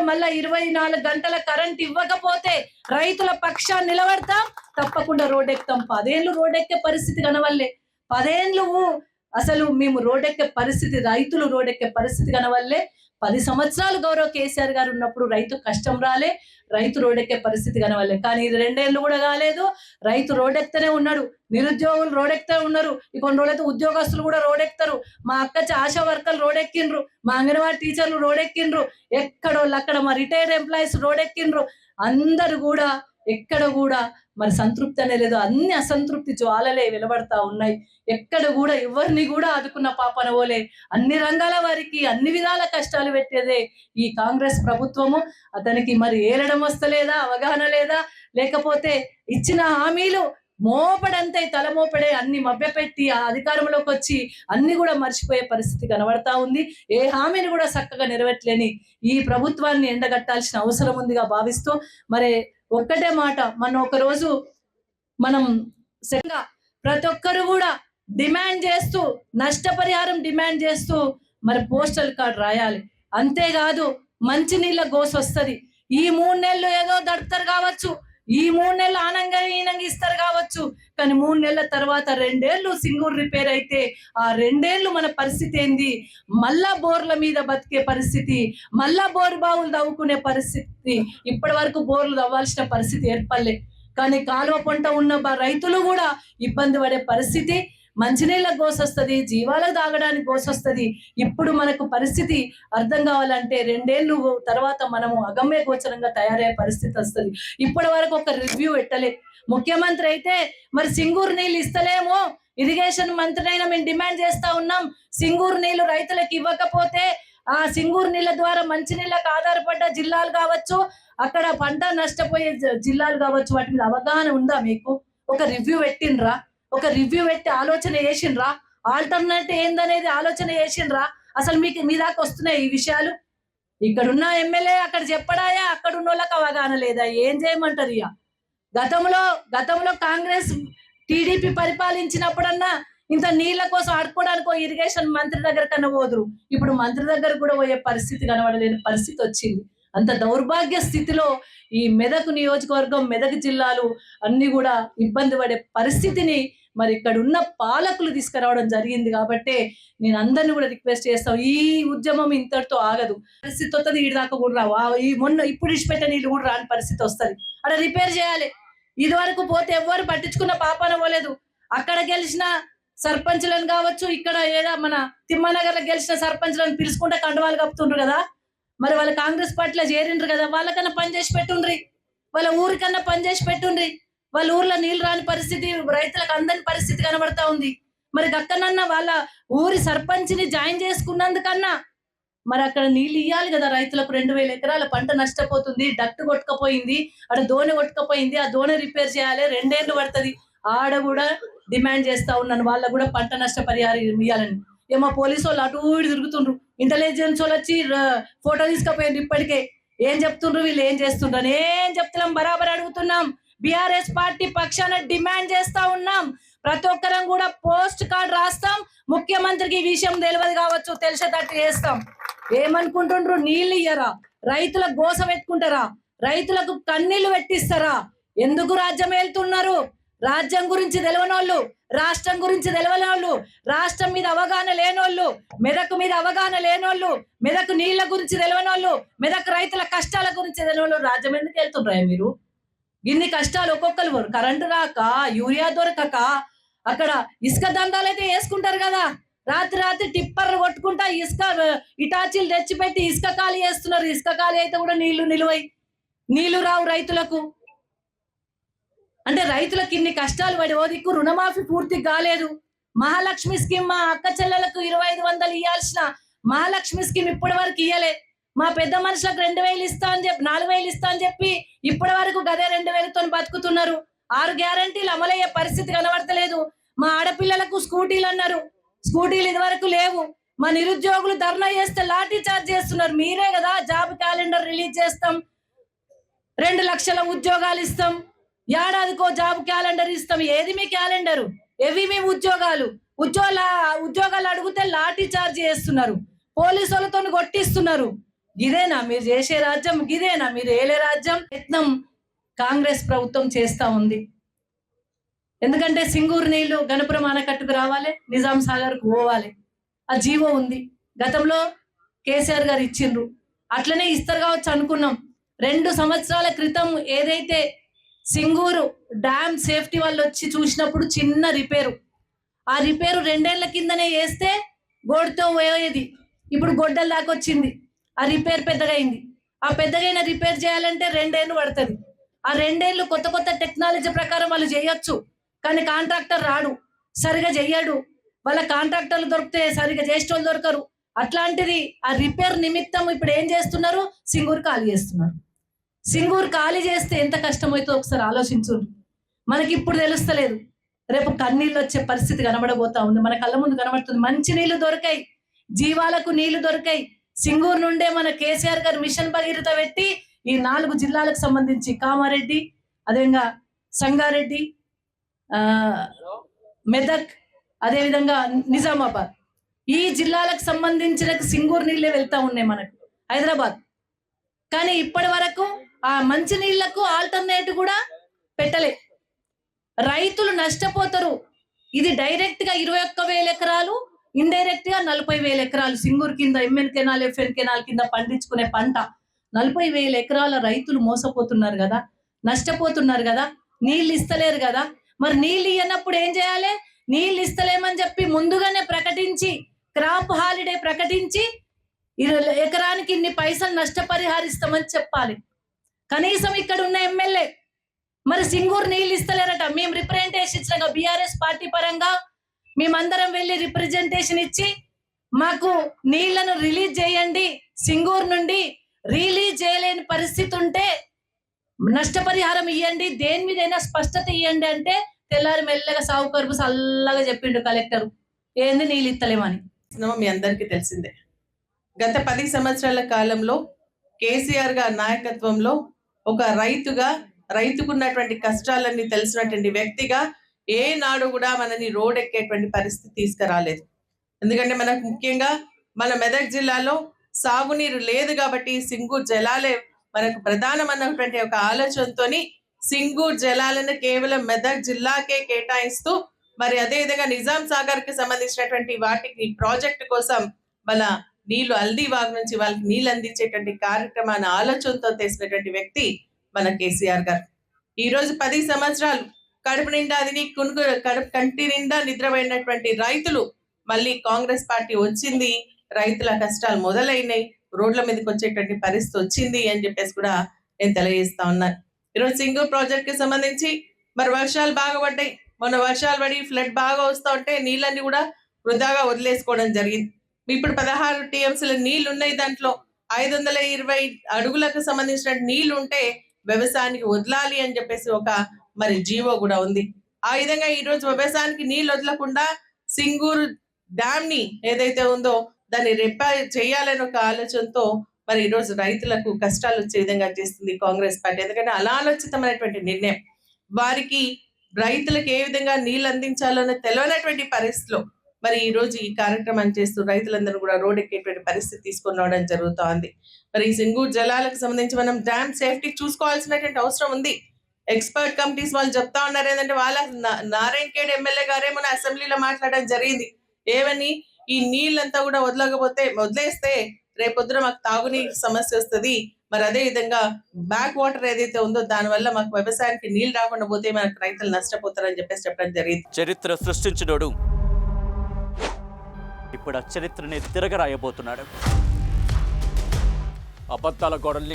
మళ్ళా ఇరవై నాలుగు గంటల కరెంట్ ఇవ్వకపోతే రైతుల పక్షాన్ని నిలబడతాం. తప్పకుండా రోడ్ ఎక్కుతాం. పదేళ్ళు రోడ్ ఎక్కే పరిస్థితి కనవల్లే పదేళ్ళు అసలు మేము రోడ్డెక్కే పరిస్థితి రైతులు రోడ్డెక్కే పరిస్థితి కనవల్లే పది సంవత్సరాలు గౌరవ కేసీఆర్ గారు ఉన్నప్పుడు రైతు కష్టం రాలే రైతు రోడ్డెక్కే పరిస్థితి కనవల్లే కానీ ఇది రెండేళ్ళు కూడా కాలేదు రైతు రోడ్డెక్తూనే ఉన్నాడు నిరుద్యోగులు రోడ్డెక్తే ఉన్నారు ఈ కొన్ని రోజులైతే ఉద్యోగస్తులు కూడా రోడ్డెక్తారు మా అక్క ఆశా వర్కర్లు రోడ్డెక్కిండ్రు మా అంగన్వాడీ టీచర్లు రోడ్డెక్కిండ్రు ఎక్కడోళ్ళు అక్కడ మా రిటైర్డ్ ఎంప్లాయీస్ రోడ్డెక్కిండ్రు అందరు కూడా ఎక్కడ కూడా మరి సంతృప్తి అనే లేదు. అన్ని అసంతృప్తి జ్వాలలే వెలువడతా ఉన్నాయి. ఎక్కడ కూడా ఎవరిని కూడా ఆదుకున్న పాపనవోలే అన్ని రంగాల వారికి అన్ని విధాల కష్టాలు పెట్టేదే ఈ కాంగ్రెస్ ప్రభుత్వము. అతనికి మరి ఏలడం వస్తలేదా? అవగాహన లేదా? లేకపోతే ఇచ్చిన హామీలు మోపడంతే తలమోపడే అన్ని మభ్యపెట్టి ఆ అధికారంలోకి వచ్చి అన్ని కూడా మర్చిపోయే పరిస్థితి కనబడతా ఉంది. ఏ హామీని కూడా చక్కగా నెరవేర్లేని ఈ ప్రభుత్వాన్ని ఎండగట్టాల్సిన అవసరం ఉందిగా భావిస్తూ మరి ఒక్కటే మాట మనం ఒక రోజు మనం ప్రతి ఒక్కరు కూడా డిమాండ్ చేస్తూ నష్టపరిహారం డిమాండ్ చేస్తూ మరి పోస్టల్ కార్డ్ రాయాలి. అంతేకాదు మంచినీళ్ళ గోసొస్తుంది. ఈ మూడు నెలలు ఏదో దడతారు కావచ్చు. ఈ మూడు నెలలు ఆనంగా ఈనంగా ఇస్తారు కావచ్చు. కానీ మూడు నెలల తర్వాత రెండేళ్ళు సింగూర్ రిపేర్ అయితే ఆ రెండేళ్ళు మన పరిస్థితి ఏంది? మళ్ళా బోర్ల మీద బతికే పరిస్థితి మళ్ళా బోరు బావులు తవ్వుకునే పరిస్థితి ఇప్పటి వరకు బోర్లు తవ్వాల్సిన పరిస్థితి ఏర్పడలే. కానీ కాలువ పంట ఉన్న రైతులు కూడా ఇబ్బంది పడే పరిస్థితి మంచినీళ్ళకు గోసొస్తుంది జీవాలకు తాగడానికి గోసొస్తుంది ఇప్పుడు మనకు పరిస్థితి అర్థం కావాలంటే రెండేళ్ళు తర్వాత మనము అగమ్య గోచరంగా తయారయ్యే పరిస్థితి వస్తుంది. ఇప్పటి వరకు ఒక రివ్యూ పెట్టలే. ముఖ్యమంత్రి అయితే మరి సింగూరు నీళ్ళు ఇస్తలేమో. ఇరిగేషన్ మంత్రినైనా మేము డిమాండ్ చేస్తా ఉన్నాం. సింగూరు నీళ్ళు రైతులకు ఇవ్వకపోతే ఆ సింగూరు నీళ్ళ ద్వారా మంచినీళ్ళకు ఆధారపడ్డ జిల్లాలు కావచ్చు అక్కడ పంట నష్టపోయే జిల్లాలు కావచ్చు వాటి మీద అవగాహన ఉందా మీకు? ఒక రివ్యూ పెట్టిండ్రా? ఒక రివ్యూ పెట్టి ఆలోచన చేసిండ్రా? ఆల్టర్నేట్ ఏందనేది ఆలోచన చేసిండ్రా? అసలు మీకు మీ దాకా వస్తున్నాయి ఈ విషయాలు? ఇక్కడున్న ఎమ్మెల్యే అక్కడ చెప్పడాయా? అక్కడ ఉన్న వాళ్ళకి అవగాహన లేదా? ఏం చేయమంటారు ఇక గతంలో గతంలో కాంగ్రెస్ టీడీపీ పరిపాలించినప్పుడన్నా ఇంత నీళ్ళ కోసం ఆడుకోవడానికి ఇరిగేషన్ మంత్రి దగ్గర కన్నా పోదురు. ఇప్పుడు మంత్రి దగ్గర కూడా పోయే పరిస్థితి కనబడలేని పరిస్థితి వచ్చింది. అంత దౌర్భాగ్య స్థితిలో ఈ మెదక్ నియోజకవర్గం మెదక్ జిల్లాలు అన్ని కూడా ఇబ్బంది పడే పరిస్థితిని మరి ఇక్కడ ఉన్న పాలకులు తీసుకురావడం జరిగింది కాబట్టి నేను అందరిని కూడా రిక్వెస్ట్ చేస్తాం ఈ ఉద్యమం ఇంతటితో ఆగదు. పరిస్థితి వస్తుంది ఈ దాకా కూడా రావు. ఈ మొన్న ఇప్పుడు ఇచ్చిపెట్టే నీళ్ళు కూడా రాని పరిస్థితి వస్తుంది. అక్కడ రిపేర్ చేయాలి. ఇది వరకు పోతే ఎవ్వరు పట్టించుకున్న పాపన పోలేదు. అక్కడ గెలిచిన సర్పంచ్లను కావచ్చు ఇక్కడ ఏదో మన తిమ్మనగర్లో గెలిచిన సర్పంచ్లను పిలుచుకుంటే కండవాలు కప్పుతుండ్రు కదా. మరి వాళ్ళ కాంగ్రెస్ పార్టీలో చేరిండ్రు కదా. వాళ్ళకన్నా పని చేసి పెట్టుండ్రి. వాళ్ళ ఊరికన్నా పని చేసి పెట్టుండ్రి. వాళ్ళ ఊర్లో నీళ్ళు రాని పరిస్థితి రైతులకు అందని పరిస్థితి కనబడతా ఉంది. మరి అక్కడన్నా వాళ్ళ ఊరి సర్పంచ్ని జాయిన్ చేసుకున్నందుకన్నా మరి అక్కడ నీళ్ళు ఇవ్వాలి కదా రైతులకు రెండు వేల ఎకరాల పంట నష్టపోతుంది డక్ట్ కొట్టుకపోయింది అక్కడ దోణి కొట్టుకపోయింది ఆ దోణి రిపేర్ చేయాలి రెండేళ్ళు పడుతుంది. ఆడ కూడా డిమాండ్ చేస్తా ఉన్నాను వాళ్ళకు కూడా పంట నష్ట పరిహారం ఇవ్వాలని ఏమో పోలీసు వాళ్ళు అటు ఇటు తిరుగుతుండ్రు. ఇంటెలిజెన్స్ వాళ్ళు వచ్చి ఫోటో తీసుకుపోయిండ్రు ఇప్పటికే. ఏం చెప్తుండ్రు వీళ్ళు ఏం చేస్తుండ్రు ఏం చెప్తున్నాం బరాబర్ అడుగుతున్నాం. బిఆర్ఎస్ పార్టీ పక్షాన డిమాండ్ చేస్తా ఉన్నాం. ప్రతి ఒక్కరం కూడా పోస్ట్ కార్డ్ రాస్తాం. ముఖ్యమంత్రికి ఈ విషయం తెలియదు కావచ్చు తెలిసేటట్టు చేస్తాం. ఏమనుకుంటుండ్రు? నీళ్ళు ఇయ్యరా? రైతుల గోస పెట్టుకుంటారా? రైతులకు కన్నీళ్ళు పెట్టిస్తారా? ఎందుకు రాజ్యం వెళ్తున్నారు రాజ్యం గురించి తెలియనోళ్ళు రాష్ట్రం గురించి తెలియని వాళ్ళు రాష్ట్రం మీద అవగాహన లేనోళ్ళు మెదక్ మీద అవగాహన లేనోళ్ళు మెదక్ నీళ్ళ గురించి తెలియనోళ్ళు మెదక్ రైతుల కష్టాల గురించి తెలియనోళ్ళు రాజ్యం ఎందుకు వెళ్తున్నారా మీరు? ఇన్ని కష్టాలు ఒక్కొక్కరు కరెంటు రాక యూరియా దొరకక అక్కడ ఇసుక దందాలు అయితే వేసుకుంటారు కదా. రాత్రి రాత్రి టిప్పర్ కొట్టుకుంటా ఇసుక ఇటాచీలు తెచ్చిపెట్టి ఇసుక ఖాళీ చేస్తున్నారు. ఇసుక ఖాళీ అయితే కూడా నీళ్ళు నిలువై. నీళ్ళు రావు రైతులకు. అంటే రైతులకు ఇన్ని కష్టాలు పడి ఓ దిక్కు రుణమాఫీ పూర్తి కాలేదు. మహాలక్ష్మి స్కీమ్ మా అక్క చెల్లెలకు ఇరవై ఐదు వందలు ఇవ్వాల్సిన మహాలక్ష్మి స్కీమ్ ఇప్పటి వరకు ఇయ్యలే. మా పెద్ద మనుషులకు రెండు వేలు ఇస్తా అని చెప్పి నాలుగు వేలు ఇస్తా అని చెప్పి ఇప్పటి వరకు గదే రెండు వేలతో బతుకుతున్నారు. ఆరు గ్యారంటీలు అమలయ్యే పరిస్థితి కనబడతలేదు. మా ఆడపిల్లలకు స్కూటీలు అన్నారు. స్కూటీలు ఇదివరకు లేవు. మా నిరుద్యోగులు ధర్నా చేస్తే లాఠీ చార్జ్ చేస్తున్నారు. మీరే కదా జాబ్ క్యాలెండర్ రిలీజ్ చేస్తాం. రెండు లక్షల ఉద్యోగాలు ఇస్తాం. ఏడాదికో జాబ్ క్యాలెండర్ ఇస్తాం. ఏది మీ క్యాలెండరు? ఎవి మీ ఉద్యోగాలు? ఉద్యోగాల ఉద్యోగాలు అడిగితే లాఠీ చార్జ్ చేస్తున్నారు. పోలీసు కొట్టిస్తున్నారు. ఇదేనా మీరు చేసే రాజ్యం ఇదేనా మీరు ఏలే రాజ్యం? యత్నం కాంగ్రెస్ ప్రభుత్వం చేస్తా ఉంది. ఎందుకంటే సింగూరు నీళ్ళు గణపురం ఆనకట్టుకు రావాలి నిజాం సాగర్కు పోవాలి. ఆ జీవో ఉంది. గతంలో కేసీఆర్ గారు ఇచ్చిండ్రు. అట్లనే ఇస్తారు కావచ్చు అనుకున్నాం. రెండు సంవత్సరాల క్రితం ఏదైతే సింగూరు డ్యామ్ సేఫ్టీ వాళ్ళు వచ్చి చూసినప్పుడు చిన్న రిపేరు. ఆ రిపేరు రెండేళ్ళ కిందనే వేస్తే గోడతో పోయేది. ఇప్పుడు గొడ్డల దాకా వచ్చింది. ఆ రిపేర్ పెద్దగా అయింది ఆ పెద్దగైన రిపేర్ చేయాలంటే రెండేళ్ళు పడుతుంది. ఆ రెండేళ్ళు కొత్త కొత్త టెక్నాలజీ ప్రకారం వాళ్ళు చేయొచ్చు కానీ కాంట్రాక్టర్ రాడు సరిగా చెయ్యడు. వాళ్ళ కాంట్రాక్టర్లు దొరికితే సరిగా చేసేటోళ్ళు దొరకరు. అట్లాంటిది ఆ రిపేర్ నిమిత్తం ఇప్పుడు ఏం చేస్తున్నారు? సింగూరు ఖాళీ చేస్తున్నారు. సింగూరు ఖాళీ చేస్తే ఎంత కష్టమవుతుందో ఒకసారి ఆలోచించండి. మనకి ఇప్పుడు తెలుస్తలేదు. రేపు కన్నీళ్ళు వచ్చే పరిస్థితి కనబడబోతా ఉంది. మన కళ్ళ ముందు కనబడుతుంది. మంచి నీళ్ళు దొరికాయి. జీవాలకు నీళ్ళు దొరికాయి. సింగూరు నుండే మన కేసీఆర్ గారు మిషన్ భగీరథ పెట్టి ఈ నాలుగు జిల్లాలకు సంబంధించి కామారెడ్డి అదేవిధంగా సంగారెడ్డి ఆ మెదక్ అదేవిధంగా నిజామాబాద్. ఈ జిల్లాలకు సంబంధించిన సింగూరు నీళ్ళే వెళ్తా ఉన్నాయి మనకు హైదరాబాద్. కానీ ఇప్పటి వరకు ఆ మంచి నీళ్ళకు ఆల్టర్నేట్ కూడా పెట్టలే. రైతులు నష్టపోతారు. ఇది డైరెక్ట్గా ఇరవై ఒక్క వేల ఎకరాలు ఇండైరెక్ట్గా నలభై వేల ఎకరాలు సింగూరు కింద ఎంఎన్ కెనాల్ ఎఫ్ఎన్ కెనాల్ కింద పండించుకునే పంట. నలభై వేల ఎకరాల రైతులు మోసపోతున్నారు కదా నష్టపోతున్నారు కదా నీళ్ళు ఇస్తలేరు కదా. మరి నీళ్ళు ఇయ్యనప్పుడు ఏం చేయాలి? నీళ్ళు ఇస్తలేమని చెప్పి ముందుగానే ప్రకటించి క్రాప్ హాలిడే ప్రకటించి ఎకరానికి ఇన్ని పైసలు నష్టపరిహారిస్తామని చెప్పాలి. కనీసం ఇక్కడ ఉన్న ఎమ్మెల్యే మరి సింగూరు నీళ్ళు ఇస్తలేరట. మేము రిప్రజెంటేషన్ ఇచ్చిన బీఆర్ఎస్ పార్టీ పరంగా మేమందరం వెళ్ళి రిప్రజెంటేషన్ ఇచ్చి మాకు నీళ్ళను రిలీజ్ చేయండి. సింగూరు నుండి రిలీజ్ చేయలేని పరిస్థితి ఉంటే నష్టపరిహారం ఇవ్వండి దేని మీదైనా స్పష్టత ఇవ్వండి అంటే తెల్లారి మెల్లగా సావుకరుపు చల్లగా చెప్పిండు కలెక్టర్ ఏంది నీళ్ళు ఇత్తలేమని? మీ అందరికీ తెలిసిందే. గత పది సంవత్సరాల కాలంలో కేసీఆర్ గారి నాయకత్వంలో ఒక రైతుగా రైతుకున్నటువంటి కష్టాలన్నీ తెలిసినటువంటి వ్యక్తిగా ఏ నాడు కూడా మనని రోడ్ ఎక్కేటువంటి పరిస్థితి తీసుకురాలేదు. ఎందుకంటే మనకు ముఖ్యంగా మన మెదక్ జిల్లాలో సాగునీరు లేదు కాబట్టి సింగూర్ జలాలే మనకు ప్రధానమైనటువంటి ఒక ఆలోచనతోని సింగూర్ జలాలను కేవలం మెదక్ జిల్లాకే కేటాయిస్తూ మరి అదే విధంగా నిజాం సాగర్కి సంబంధించినటువంటి వాటికి ప్రాజెక్ట్ కోసం మన నీళ్ళు హల్దీబాగ్ నుంచి వాళ్ళకి నీళ్ళు అందించేటువంటి కార్యక్రమాన్ని ఆలోచనతో తెలిసినటువంటి వ్యక్తి మన కేసీఆర్ గారు. ఈ రోజు పది సంవత్సరాలు కడుపు నిండా అది కునుకు కడుపు కంటి నిండా నిద్రపోయినటువంటి రైతులు మళ్ళీ కాంగ్రెస్ పార్టీ వచ్చింది. రైతుల కష్టాలు మొదలైనాయి. రోడ్ల మీదకి వచ్చేటువంటి పరిస్థితి వచ్చింది అని చెప్పేసి కూడా నేను తెలియజేస్తా ఉన్నాను ఈరోజు సింగూర్ ప్రాజెక్ట్కి సంబంధించి మరి వర్షాలు బాగా పడ్డాయి. మొన్న వర్షాలు పడి ఫ్లడ్ బాగా వస్తూ ఉంటే నీళ్ళన్ని కూడా వృధాగా వదిలేసుకోవడం జరిగింది. ఇప్పుడు పదహారు టీఎంసీల నీళ్ళు ఉన్నాయి దాంట్లో. ఐదు వందల ఇరవై అడుగులకు సంబంధించిన నీళ్ళు ఉంటే వ్యవసాయానికి వదలాలి అని చెప్పేసి ఒక మరి జీవో కూడా ఉంది. ఆ విధంగా ఈ రోజు వ్యవసాయానికి నీళ్ళు వదలకుండా సింగూరు డ్యామ్ని ఏదైతే ఉందో దాన్ని రిపేర్ చేయాలని ఒక ఆలోచనతో మరి ఈరోజు రైతులకు కష్టాలు వచ్చే విధంగా చేస్తుంది కాంగ్రెస్ పార్టీ. ఎందుకంటే అనాలోచితమైనటువంటి నిర్ణయం వారికి రైతులకు ఏ విధంగా నీళ్ళు అందించాలో తెలియనటువంటి పరిస్థితిలో మరి ఈ రోజు ఈ కార్యక్రమాన్ని చేస్తూ రైతులందరూ కూడా రోడ్ ఎక్కేటువంటి పరిస్థితి తీసుకొని రావడం జరుగుతోంది. మరి ఈ సింగూరు జలాలకు సంబంధించి మనం డ్యామ్ సేఫ్టీ చూసుకోవాల్సినటువంటి అవసరం ఉంది. ఎక్స్పర్ట్ కమిటీస్ వాళ్ళు చెప్తా ఉన్నారు ఏంటంటే వాళ్ళ నా- నారాయణ ఖేడ్ ఎమ్మెల్యే గారే మన అసెంబ్లీలో మాట్లాడడం జరిగింది. ఏమని? ఈ నీళ్ళంతా కూడా వదలకపోతే వదిలేస్తే రేపొద్దున మాకు తాగునీరు సమస్య వస్తుంది. మరి అదే విధంగా బ్యాక్ వాటర్ ఏదైతే ఉందో దాని వల్ల మాకు వ్యవసాయానికి నీళ్ళు రాకుండా పోతే మనకు రైతులు నష్టపోతారని చెప్పేసి చెప్పడం జరిగింది. చరిత్ర సృష్టించినోడు. ఇప్పుడు ఆ చరిత్రని తిరగరాయబోతున్నాడు. అబద్ధాల గోడల్ని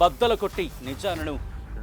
బద్దలు కొట్టి నిజాలను